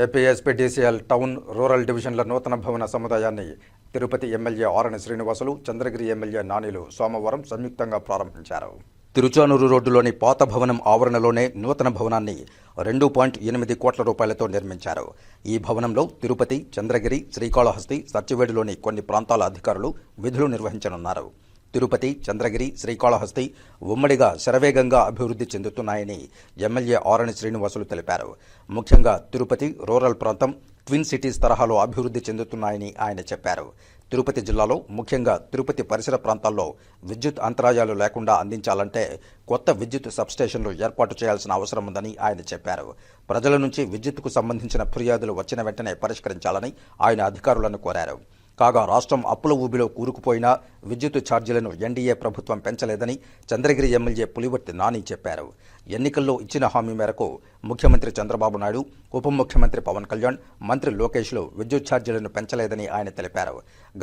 APSPDCL town rural డివిజన్ల నూతన భవన సముదాయాన్ని తిరుపతి ఎమ్మెల్యే ఆరణి శ్రీనివాసులు చంద్రగిరి ఎమ్మెల్యే నానిలు సోమవారం సంయుక్తంగా ప్రారంభించారు. తిరుచానూరు రోడ్డులోని పాత భవనం ఆవరణలోనే నూతన భవనాన్ని రెండు పాయింట్ ఎనిమిది కోట్ల రూపాయలతో నిర్మించారు. ఈ భవనంలో తిరుపతి చంద్రగిరి శ్రీకాళహస్తి సత్యవేడులోని కొన్ని ప్రాంతాల అధికారులు విధులు నిర్వహించనున్నారు. తిరుపతి చంద్రగిరి శ్రీకాళహస్తి ఉమ్మడిగా శరవేగంగా అభివృద్ధి చెందుతున్నాయని ఎమ్మెల్యే ఆరణి శ్రీనివాసులు తెలిపారు. ముఖ్యంగా తిరుపతి రూరల్ ప్రాంతం ట్విన్ సిటీస్ తరహాలో అభివృద్ధి చెందుతున్నాయని ఆయన చెప్పారు. తిరుపతి జిల్లాలో ముఖ్యంగా తిరుపతి పరిసర ప్రాంతాల్లో విద్యుత్ అంతరాయాలు లేకుండా అందించాలంటే కొత్త విద్యుత్ సబ్స్టేషన్లు ఏర్పాటు చేయాల్సిన అవసరం ఉందని ఆయన చెప్పారు. ప్రజల నుంచి విద్యుత్కు సంబంధించిన ఫిర్యాదులు వచ్చిన వెంటనే పరిష్కరించాలని ఆయన అధికారులను కోరారు. కాగా రాష్ట్రం అప్పుల ఊబిలో కూరుకుపోయినా విద్యుత్ ఛార్జీలను ఎన్డీఏ ప్రభుత్వం పెంచలేదని చంద్రగిరి ఎమ్మెల్యే పులివర్తి నాని చెప్పారు. ఎన్నికల్లో ఇచ్చిన హామీ మేరకు ముఖ్యమంత్రి చంద్రబాబు నాయుడు ఉప ముఖ్యమంత్రి పవన్ కళ్యాణ్ మంత్రి లోకేష్లు విద్యుత్ ఛార్జీలను పెంచలేదని ఆయన తెలిపారు.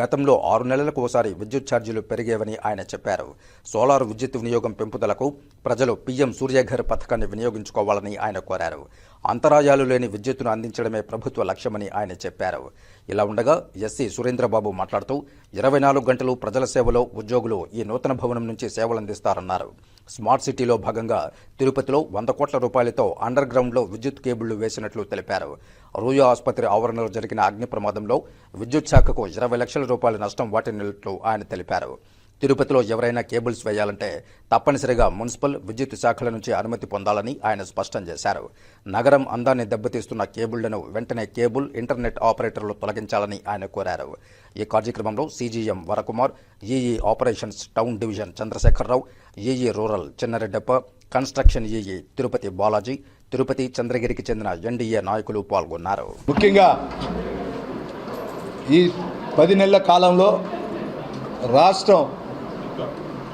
గతంలో ఆరు నెలలకు ఒకసారి విద్యుత్ ఛార్జీలు పెరిగేవని ఆయన చెప్పారు. సోలార్ విద్యుత్ వినియోగం పెంపుదలకు ప్రజలు పీఎం సూర్యఘర్ పథకాన్ని వినియోగించుకోవాలని ఆయన కోరారు. అంతరాయాలు లేని విద్యుత్తును అందించడమే ప్రభుత్వ లక్ష్యమని ఆయన చెప్పారు. ఇలా ఉండగా ఎస్సీ సురేంద్రబాబు మాట్లాడుతూ ఇరవై నాలుగు గంటలు ప్రజల సేవలో ఉద్యోగులు ఈ నూతన భవనం నుంచి సేవలందిస్తారన్నారు. స్మార్ట్ సిటీలో భాగంగా తిరుపతిలో వంద కోట్ల రూపాయలతో అండర్ గ్రౌండ్లో విద్యుత్ కేబుళ్ళు వేసినట్లు తెలిపారు. రూయా ఆసుపత్రి ఆవరణలో జరిగిన అగ్ని ప్రమాదంలో విద్యుత్ శాఖకు ఇరవై లక్షల రూపాయల నష్టం వాటిల్లినట్లు ఆయన తెలిపారు. తిరుపతిలో ఎవరైనా కేబుల్స్ వేయాలంటే తప్పనిసరిగా మున్సిపల్ విద్యుత్ శాఖల నుంచి అనుమతి పొందాలని ఆయన స్పష్టం చేశారు. నగరం అందాన్ని దెబ్బతీస్తున్న కేబుళ్ళను వెంటనే కేబుల్ ఇంటర్నెట్ ఆపరేటర్లు తొలగించాలని ఆయన కోరారు. ఈ కార్యక్రమంలో CGM Varakumar EE operations town division Chandrasekhararao EE rural Chinnareddappa construction EE Tirupati Balaji Tirupati చంద్రగిరికి చెందిన ఎన్డీఏ నాయకులు పాల్గొన్నారు. ముఖ్యంగా ఈ పది నెలల కాలంలో రాష్ట్రం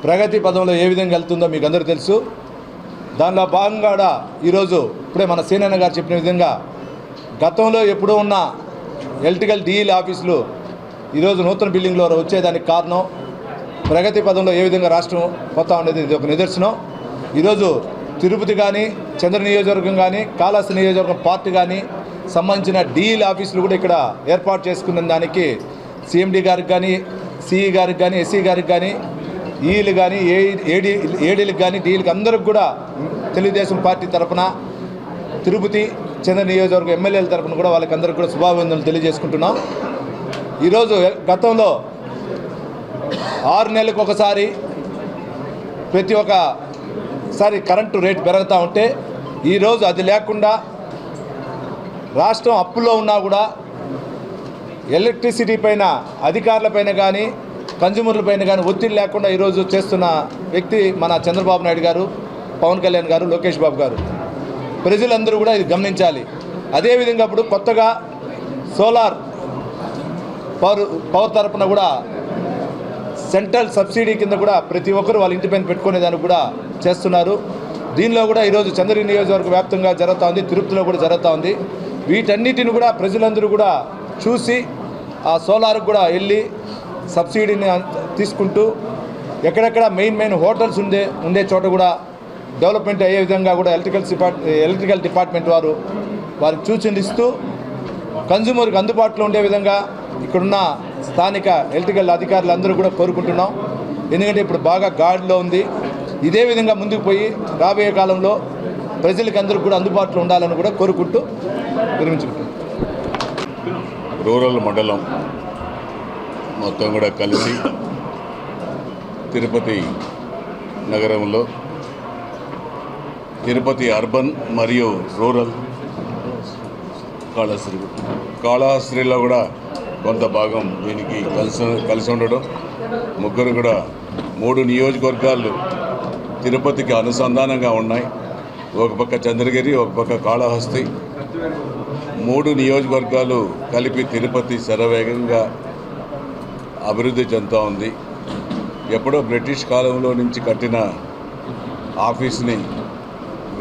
ప్రగతి పదంలో ఏ విధంగా వెళ్తుందో మీకు అందరూ తెలుసు. దానిలో భాగంగా ఈరోజు ఇప్పుడే మన సీనన్న గారు చెప్పిన విధంగా గతంలో ఎప్పుడూ ఉన్న ఎలక్ట్రికల్ డీఈల్ ఆఫీసులు ఈరోజు నూతన బిల్డింగ్లో వచ్చేదానికి కారణం. ప్రగతి పదంలో ఏ విధంగా రాష్ట్రం పోతా ఉండేది ఇది ఒక నిదర్శనం. ఈరోజు తిరుపతి కానీ చంద్ర నియోజకవర్గం కానీ కాళహస్తి నియోజకవర్గం పార్టీ కానీ సంబంధించిన డీఈల్ ఆఫీసులు కూడా ఇక్కడ ఏర్పాటు చేసుకున్న దానికి సిఎండి గారికి కానీ సిఈ గారికి కానీ ఎస్సీ గారికి కానీ ఈలు కానీ ఏ ఏడీ ఏడీలకు కానీ డీలకు అందరికి కూడా తెలుగుదేశం పార్టీ తరఫున తిరుపతి చంద్ర నియోజకవర్గ ఎమ్మెల్యేల తరఫున కూడా వాళ్ళకి కూడా శుభాభివందనలు తెలియజేసుకుంటున్నాం. ఈరోజు గతంలో ఆరు నెలలకు ఒకసారి ప్రతి ఒక్కసారి కరెంటు రేటు పెరుగుతూ ఉంటే ఈరోజు అది లేకుండా రాష్ట్రం అప్పుల్లో ఉన్నా కూడా ఎలక్ట్రిసిటీ పైన అధికారుల పైన కానీ కన్జ్యూమర్ల పైన కానీ ఒత్తిడి లేకుండా ఈరోజు చేస్తున్న వ్యక్తి మన చంద్రబాబు నాయుడు గారు పవన్ కళ్యాణ్ గారు లోకేష్ బాబు గారు. ప్రజలందరూ కూడా ఇది గమనించాలి. అదేవిధంగా ఇప్పుడు కొత్తగా సోలార్ పవర్ పవర్ తరపున కూడా సెంట్రల్ సబ్సిడీ కింద కూడా ప్రతి ఒక్కరు వాళ్ళ ఇంటి పైన పెట్టుకునేదానికి కూడా చేస్తున్నారు. దీనిలో కూడా ఈరోజు చంద్రగిరి నియోజకవర్గ వ్యాప్తంగా జరుగుతూ ఉంది తిరుపతిలో కూడా జరుగుతూ ఉంది వీటన్నిటిని కూడా ప్రజలందరూ కూడా చూసి ఆ సోలార్కి కూడా వెళ్ళి సబ్సిడీని తీసుకుంటూ ఎక్కడెక్కడ మెయిన్ మెయిన్ హోటల్స్ ఉండే ఉండే చోట కూడా డెవలప్మెంట్ అయ్యే విధంగా కూడా ఎలక్ట్రికల్ డిపార్ట్ ఎలక్ట్రికల్ డిపార్ట్మెంట్ వారు వారికి సూచనలు ఇస్తూ కన్జ్యూమర్కి అందుబాటులో ఉండే విధంగా ఇక్కడున్న స్థానిక ఎలక్ట్రికల్ అధికారులు అందరూ కూడా కోరుకుంటున్నాం. ఎందుకంటే ఇప్పుడు బాగా గాడిలో ఉంది. ఇదే విధంగా ముందుకు పోయి రాబోయే కాలంలో ప్రజలకు అందరూ కూడా అందుబాటులో ఉండాలని కూడా కోరుకుంటూ విరమించుకుంటున్నాం. రూరల్ మండలం మొత్తం కూడా కలిసి తిరుపతి నగరంలో తిరుపతి అర్బన్ మరియు రూరల్ కాళహస్త్రి కాళహస్త్రిలో కూడా కొంత భాగం దీనికి కలిసి కలిసి ఉండడం. ముగ్గురు కూడా మూడు నియోజకవర్గాలు తిరుపతికి అనుసంధానంగా ఉన్నాయి. ఒక పక్క చంద్రగిరి ఒక పక్క కాళహస్తి. మూడు నియోజకవర్గాలు కలిపి తిరుపతి శరవేగంగా అభివృద్ధి చెందుతూ ఉంది. ఎప్పుడో బ్రిటిష్ కాలంలో నుంచి కట్టిన ఆఫీస్ని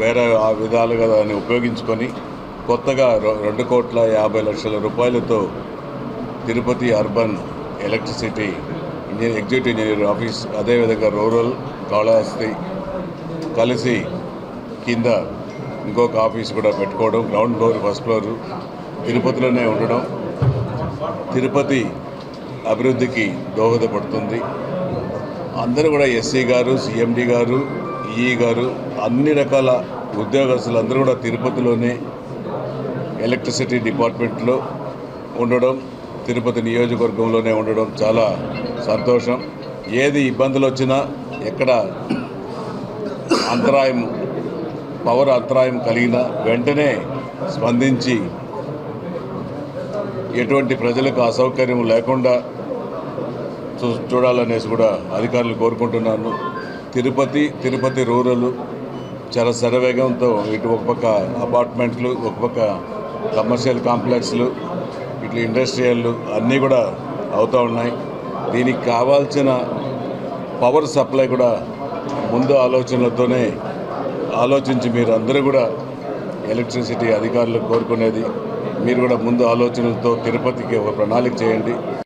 వేరే ఆ విధాలుగా దాన్ని ఉపయోగించుకొని కొత్తగా రెండు కోట్ల యాభై లక్షల రూపాయలతో Tirupati urban electricity engineer executive engineer office అదేవిధంగా రూరల్ కాళహస్తి కలిసి కింద ఇంకొక ఆఫీస్ కూడా పెట్టుకోవడం గ్రౌండ్ ఫ్లోర్ ఫస్ట్ ఫ్లోర్ తిరుపతిలోనే ఉండడం. తిరుపతి అభివృద్ధికి దోహదపడుతుంది. అందరూ కూడా ఎస్సీ గారు సిఎండి గారు ఈఈ గారు అన్ని రకాల ఉద్యోగస్తులు అందరూ కూడా తిరుపతిలోనే ఎలక్ట్రిసిటీ డిపార్ట్మెంట్లో ఉండడం తిరుపతి నియోజకవర్గంలోనే ఉండడం చాలా సంతోషం. ఏది ఇబ్బందులు వచ్చినా ఎక్కడ అంతరాయం పవర్ అంతరాయం కలిగినా వెంటనే స్పందించి ఎటువంటి ప్రజలకు అసౌకర్యం లేకుండా చూడాలనేసి కూడా అధికారులు కోరుకుంటున్నాను. తిరుపతి తిరుపతి రూరల్ చాలా శరవేగంతో ఇటు ఒక పక్క అపార్ట్మెంట్లు ఒక పక్క కమర్షియల్ కాంప్లెక్స్లు ఇట్లా ఇండస్ట్రియల్ అన్నీ కూడా అవుతూ ఉన్నాయి. దీనికి కావాల్సిన పవర్ సప్లై కూడా ముందు ఆలోచనలతోనే ఆలోచించి మీరు అందరూ కూడా ఎలక్ట్రిసిటీ అధికారులు కోరుకునేది. మీరు కూడా ముందు ఆలోచనలతో తిరుపతికి ఒక ప్రణాళిక చేయండి.